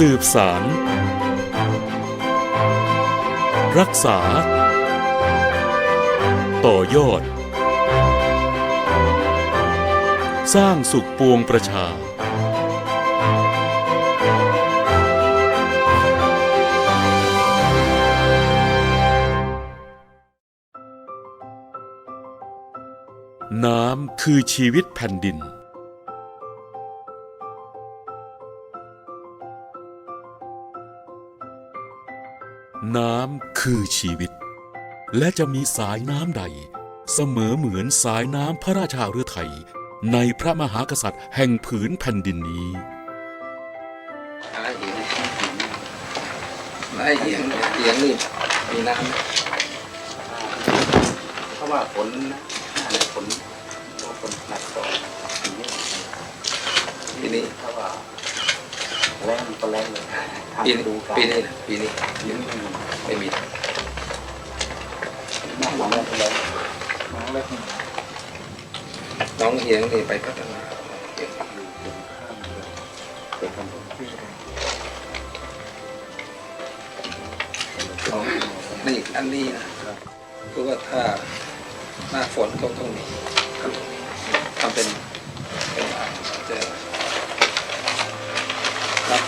สืบสาร รักษา ต่อยอด สร้างสุขปวงประชา น้ำคือชีวิตแผ่นดิน น้ำคือชีวิต และจะมีสายน้ำใด เสมอเหมือนสายน้ำพระราชาฤทัยในพระมหากษัตริย์แห่งผืนแผ่นดินนี้อะไรเอียงอะไรเอียงเอียงนี่มีน้ำเพราะว่าฝนนะฝนฝนหนักก่อนปีนี้ถ้าะว่า แรงก็แรงเลยปีนี้ปีนี้ปีนี้ยังไม่มีน้ำหลังแรงก็แรงน้ำแรงน้องเอียงนี่ไปพัฒนาเอียงเป็นคำพูดที่น้องนี่อันนี้นะคือว่าถ้าหน้าฝนก็ต้องมีทำเป็นอ่างจะรับ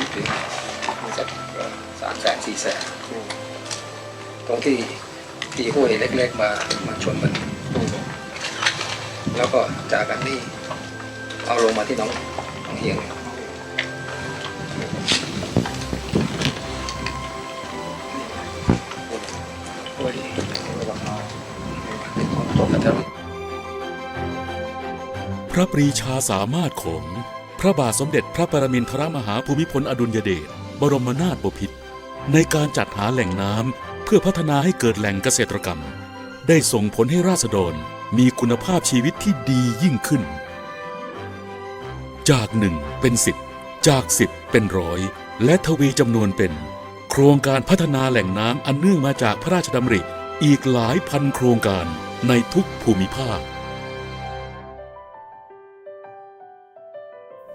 น้ำถึงสักสามแสนสี่แสนตรงที่ที่ห้วยเล็ก ๆ มามาชนมัน แล้วก็จากกันนี่เอาลงมาที่น้องน้องเฮียงพระปรีชาสามารถของ พระบาทสมเด็จพระปรมินทรมหาภูมิพลอดุลยเดชบรมนาถบพิตรในการจัดหาแหล่งน้ำเพื่อพัฒนาให้เกิดแหล่งเกษตรกรรม ได้ส่งผลให้ราษฎรมีคุณภาพชีวิตที่ดียิ่งขึ้น จากหนึ่งเป็นสิบจากสิบเป็นร้อยและทวีจำนวนเป็น โครงการพัฒนาแหล่งน้ำอันเนื่องมาจากพระราชดำริอีกหลายพันโครงการในทุกภูมิภาค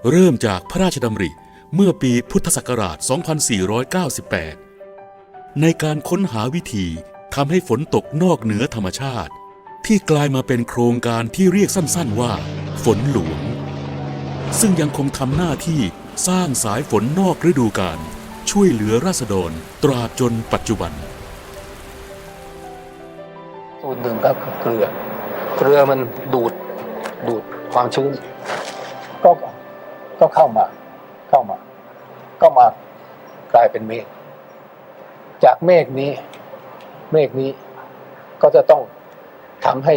เริ่มจากพระราชดำริเมื่อปีพุทธศักราช 2498 ในการค้นหาวิธีทำให้ฝนตกนอกเหนือธรรมชาติ ที่กลายมาเป็นโครงการที่เรียกสั้นๆว่า ฝนหลวง ซึ่งยังคงทำหน้าที่สร้างสายฝนนอกฤดูกาลช่วยเหลือราษฎรตราบจนปัจจุบันสูตรหนึ่งก็คือเกลือ เกลือมันดูดดูดความชื้นก็ ก็เข้ามา เข้ามา ก็มากลายเป็นเมฆจากเมฆนี้ เมฆนี้ก็จะต้องทำให้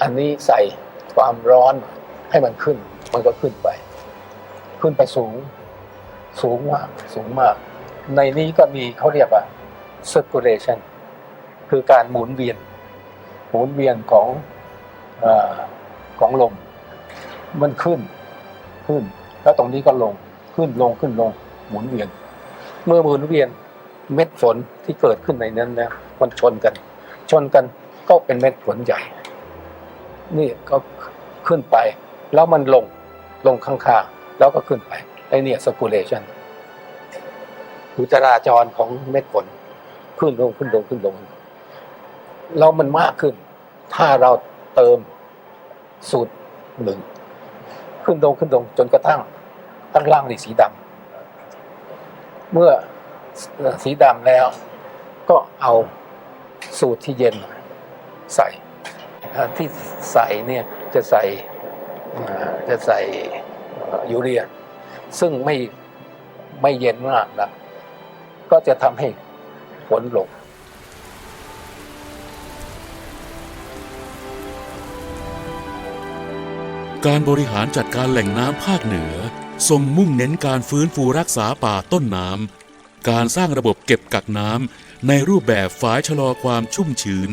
อันนี้ใส่ความร้อนให้มันขึ้น มันก็ขึ้นไป ขึ้นไปสูง สูงมาก สูงมาก ในนี้ก็มีเขาเรียกว่า circulation คือการหมุนเวียน หมุนเวียนของอของลม มันขึ้น ขึ้น แล้วตรงนี้ก็ลง ขึ้นลงขึ้นลง หมุนเวียน เมื่อหมุนเวียนเม็ดฝนที่เกิดขึ้นในนั้นนะมันชนกัน ชนกันก็เป็นเม็ดฝนใหญ่ นี่ก็ขึ้นไป แล้วมันลง ลงข้างๆแล้วก็ขึ้นไปไอเนี่ย circulation คือจราจรของเม็ดฝนขึ้นลงขึ้นลงขึ้นลง แล้วมันมากขึ้น ถ้าเราเติมสูตรหนึ่ง ขึ้นลงขึ้นลงจนกระทั่งข้างล่างนี่สีดำเมื่อสีดำแล้ว ก็เอาสูตรที่เย็นใส่ที่ใส่เนี่ยจะใส่จะใส่ยูเรีย ซึ่งไม่ไม่เย็นมากนะก็จะทำให้ฝนหลง การบริหารจัดการแหล่งน้ำภาคเหนือทรงมุ่งเน้นการฟื้นฟูรักษาป่าต้นน้ำ การสร้างระบบเก็บกักน้ำในรูปแบบฝายชะลอความชุ่มชื้น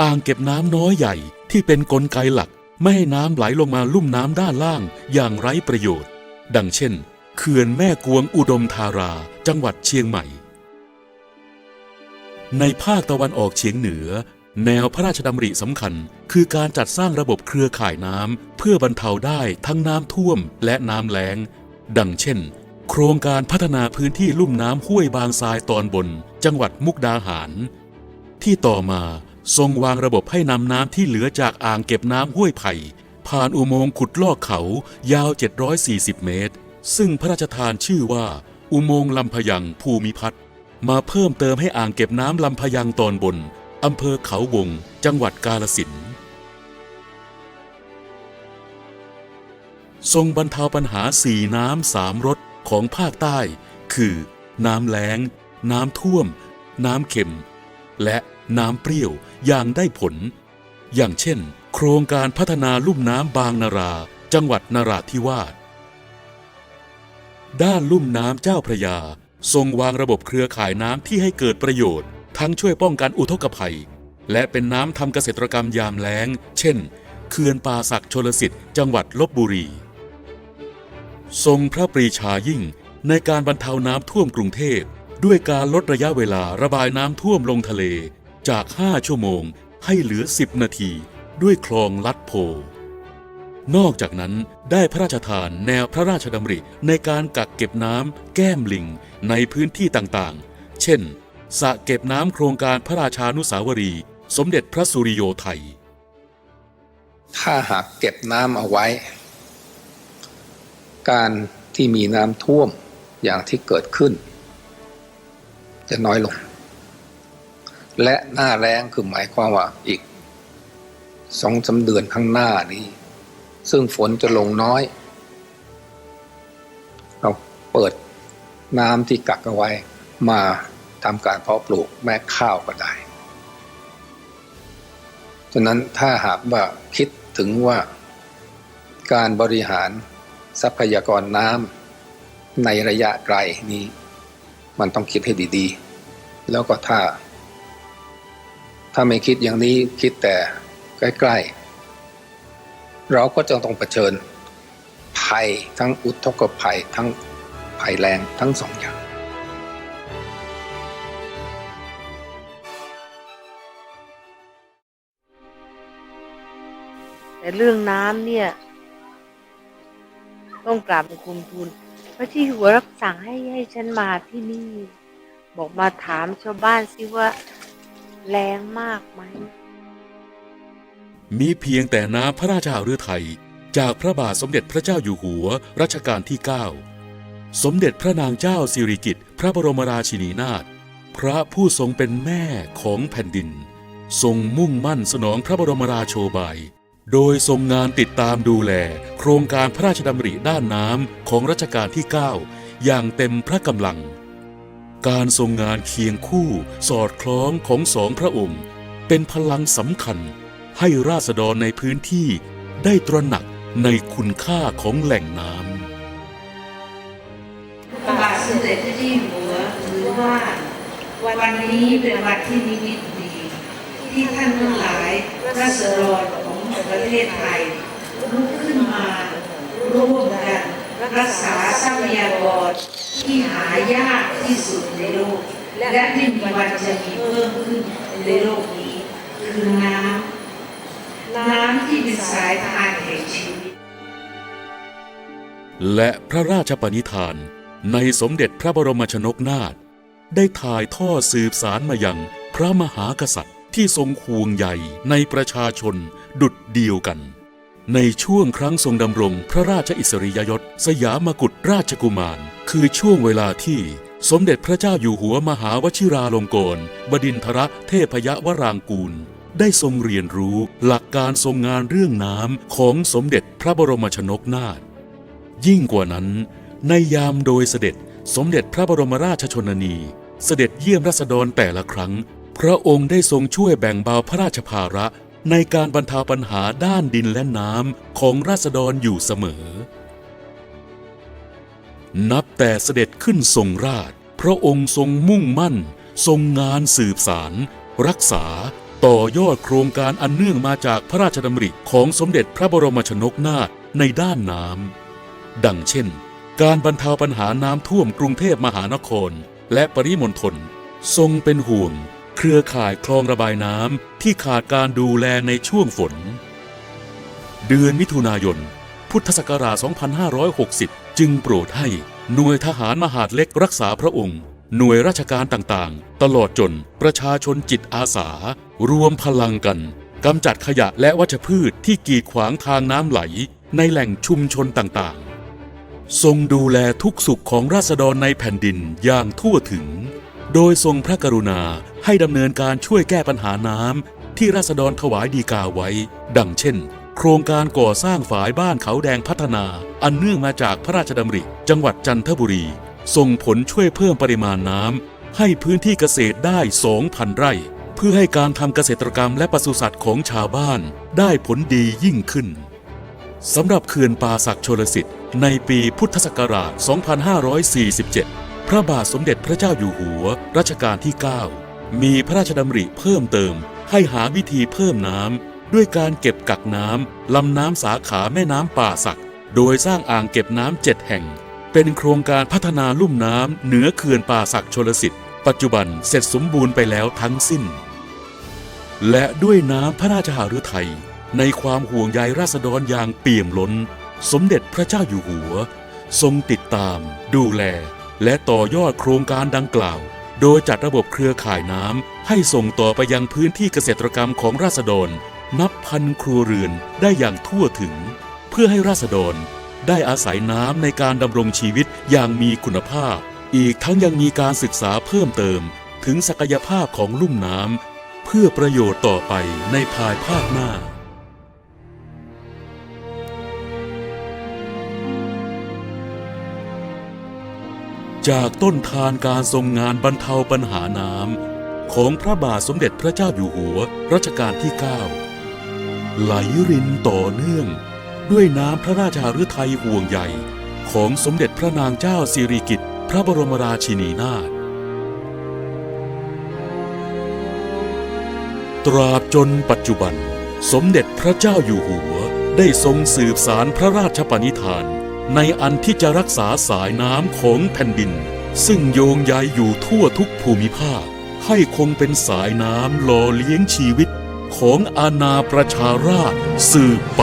อ่างเก็บน้ำน้อยใหญ่ที่เป็นนกลไกหลักไม่ให้น้ำไหลลงมาลุ่มน้ำด้านล่างอย่างไร้ประโยชน์ ดังเช่น เขื่อนแม่กวงอุดมธารา จังหวัดเชียงใหม่ ในภาคตะวันออกเฉียงเหนือ แนวพระราชดำริสำคัญ คือการจัดสร้างระบบเครือข่ายน้ำเพื่อบรรเทาได้ทั้งน้ำท่วมและน้ำแล้ง ดังเช่น โครงการพัฒนาพื้นที่ลุ่มน้ำห้วยบางทรายตอนบน จังหวัดมุกดาหาร ที่ต่อมาทรงวางระบบให้นำน้ำที่เหลือจากอ่างเก็บน้ำห้วยไผ่ ผ่านอุโมงค์ขุดลอกเขายาว 740 เมตร ซึ่งพระราชทานชื่อว่า อุโมงค์ลำพยังภูมิพัฒน์มาเพิ่มเติมให้อ่างเก็บน้ำลำพยังตอนบน อำเภอเขาวง จังหวัดกาลสินทรงบรรเทาปัญหาสี่น้ำสามรสของภาคใต้ คือ น้ำแล้ง น้ำท่วม น้ำเค็ม และน้ำเปรี้ยวอย่างได้ผล อย่างเช่น โครงการพัฒนาลุ่มน้ำบางนารา จังหวัดนราธิวาสด้านลุ่มน้ำเจ้าพระยา ทรงวางระบบเครือข่ายน้ำที่ให้เกิดประโยชน์ ทั้งช่วยป้องกันอุทกภัย และเป็นน้ำทำเกษตรกรรมยามแล้ง เช่น เขื่อนป่าศักดิ์ชลสิทธิ์จังหวัดลบบุรี ทรงพระปรีชายิ่งในการบรรเทาน้ำท่วมกรุงเทพ ด้วยการลดระยะเวลาระบายน้ำท่วมลงทะเลจาก 5 ชั่วโมงให้เหลือ 10 นาทีด้วยคลองลัดโพ นอกจากนั้นได้พระราชทานแนวพระราชดำริในการกักเก็บน้ำแก้มลิงในพื้นที่ต่างๆ เช่น สะเก็บน้ำโครงการพระราชานุสาวรี สมเด็จพระสุริโยไทย ถ้าหากเก็บน้ำเอาไว้ การที่มีน้ำท่วมอย่างที่เกิดขึ้น จะน้อยลง และหน้าแรงคือหมายความว่าอีกสองสาเดือนข้างหน้านี้ ซึ่งฝนจะลงน้อย เราเปิดน้ำที่กักเอาไว้มา ทำการเพาะปลูกแม่ข้าวก็ได้ฉะนั้นถ้าหากว่าคิดถึงว่าการบริหารทรัพยากรน้ำในระยะไกลนี้ มันต้องคิดให้ดีๆ แล้วก็ถ้า ถ้าไม่คิดอย่างนี้คิดแต่ใกล้ๆ เราก็จะต้องเผชิญภัยทั้งอุทกภัยทั้งภัยแรงทั้งสองอย่าง แต่เรื่องน้ำเนี่ย ต้องกราบบังคมทูลพระที่หัวรับสั่งให้ให้ฉันมาที่นี่ บอกมาถามชาวบ้านสิว่าแรงมากไหม มีเพียงแต่น้ำพระราชาฤทัยจากพระบาทสมเด็จพระเจ้าอยู่หัวรัชกาลที่ 9 สมเด็จพระนางเจ้าสิริกิติ์พระบรมราชินีนาถพระผู้ทรงเป็นแม่ของแผ่นดิน ทรงมุ่งมั่นสนองพระบรมราโชบาย โดยทรงงานติดตามดูแล โครงการพระราชดำริด้านน้ำของรัชกาลที่ 9 อย่างเต็มพระกำลัง การทรงงานเคียงคู่สอดคล้องของสองพระองค์ เป็นพลังสำคัญ ให้ราษฎรในพื้นที่ได้ตระหนักในคุณค่าของแหล่งน้ำพระบาทสมเด็จพระเจ้าอยู่หัวถือว่า วันนี้เป็นวันที่นิมิตดี ที่ท่านทั้งหลายรัษฎร ประเทศไทยลุกขึ้นมาร่วมกันรักษาทรัพยากรที่หายากที่สุดในโลก และไม่มีวันจะมีเพิ่มขึ้นในโลกนี้ คือน้ำน้ำที่เป็นสายทานแห่งชีวิต และพระราชปณิธานในสมเด็จพระบรมชนกนาถได้ถ่ายท่อสืบสารมายังพระมหากษัตริย์ที่ทรงห่วงใยในประชาชน ดุดเดียวกัน ในช่วงครั้งทรงดำรงพระราชอิสริยยศ สยามกุฎราชกุมาร คือช่วงเวลาที่สมเด็จพระเจ้าอยู่หัวมหาวชิราลงกรณบดินทรเทพยวรางกูล ได้ทรงเรียนรู้หลักการทรงงานเรื่องน้ำของสมเด็จพระบรมชนกนาถยิ่งกว่านั้น ในยามโดยเสด็จสมเด็จพระบรมราชชนนี เสด็จเยี่ยมรัษฎรแต่ละครั้ง พระองค์ได้ทรงช่วยแบ่งเบาพระราชภาระ ในการบรรเทาปัญหาด้านดินและน้ำของราษฎรอยู่เสมอ นับแต่เสด็จขึ้นทรงราช พระองค์ทรงมุ่งมั่น ทรงงานสืบสาร รักษาต่อยอดโครงการอันเนื่องมาจากพระราชดำริของสมเด็จพระบรมชนกนาถในด้านน้ำดังเช่น การบรรเทาปัญหาน้ำท่วมกรุงเทพมหานคร และปริมณฑลทรงเป็นห่วง เครือข่ายคลองระบายน้ำที่ขาดการดูแลในช่วงฝน เดือนมิถุนายน พุทธศักราช 2560 จึงโปรดให้หน่วยทหารมหาดเล็กรักษาพระองค์ หน่วยราชการต่างๆ ตลอดจนประชาชนจิตอาสา รวมพลังกันกำจัดขยะและวัชพืชที่กีดขวางทางน้ำไหลในแหล่งชุมชนต่างๆ ทรงดูแลทุกสุขของราษฎรในแผ่นดินอย่างทั่วถึง โดยทรงพระกรุณาให้ดำเนินการช่วยแก้ปัญหาน้ำที่ราษฎรถวายดีกาไว้ ดังเช่น โครงการก่อสร้างฝายบ้านเขาแดงพัฒนา อันเนื่องมาจากพระราชดำริ จังหวัดจันทบุรี ส่งผลช่วยเพิ่มปริมาณน้ำให้พื้นที่เกษตรได้ 2,000 ไร่ เพื่อให้การทำเกษตรกรรมและปศุสัตว์ของชาวบ้านได้ผลดียิ่งขึ้นสำหรับเขื่อนป่าศักดิ์ชลสิทธิ์ในปีพุทธศักราช 2547 พระบาทสมเด็จพระเจ้าอยู่หัวรัชกาลที่ 9 มีพระราชดำริเพิ่มเติม ให้หาวิธีเพิ่มน้ำด้วยการเก็บกักน้ำลำน้ำสาขาแม่น้ำป่าศัก โดยสร้างอ่างเก็บน้ำเจ็ดแห่ง เป็นโครงการพัฒนาลุ่มน้ำเหนือเขื่อนป่าศักชลสิทธิ์ปัจจุบันเสร็จสมบูรณ์ไปแล้วทั้งสิ้น และด้วยน้ำพระราชหฤทัยในความห่วงใยราษฎรอย่างเปี่ยมล้น สมเด็จพระเจ้าอยู่หัว ทรงติดตาม ดูแล และต่อยอดโครงการดังกล่าว โดยจัดระบบเครือข่ายน้ำให้ส่งต่อไปยังพื้นที่เกษตรกรรมของราษฎร นับพันครัวเรือนได้อย่างทั่วถึง เพื่อให้ราษฎรได้อาศัยน้ำในการดำรงชีวิตอย่างมีคุณภาพ อีกทั้งยังมีการศึกษาเพิ่มเติม ถึงศักยภาพของลุ่มน้ำเพื่อประโยชน์ต่อไปในภายภาคหน้า จากต้นทานการทรงงานบรรเทาปัญหาน้ำของพระบาทสมเด็จพระเจ้าอยู่หัวรัชกาลที่ 9 ไหลรินต่อเนื่องด้วยน้ำพระราชาฤทัยห่วงใหญ่ของสมเด็จพระนางเจ้าสิริกิติ์พระบรมราชินีนาถตราบจนปัจจุบัน สมเด็จพระเจ้าอยู่หัวได้ทรงสืบสารพระราชปณิธาน ในอันที่จะรักษาสายน้ำของแผ่นดิน ซึ่งโยงใยอยู่ทั่วทุกภูมิภาค ให้คงเป็นสายน้ำหล่อเลี้ยงชีวิตของอาณาประชาราษฎร์สืบไป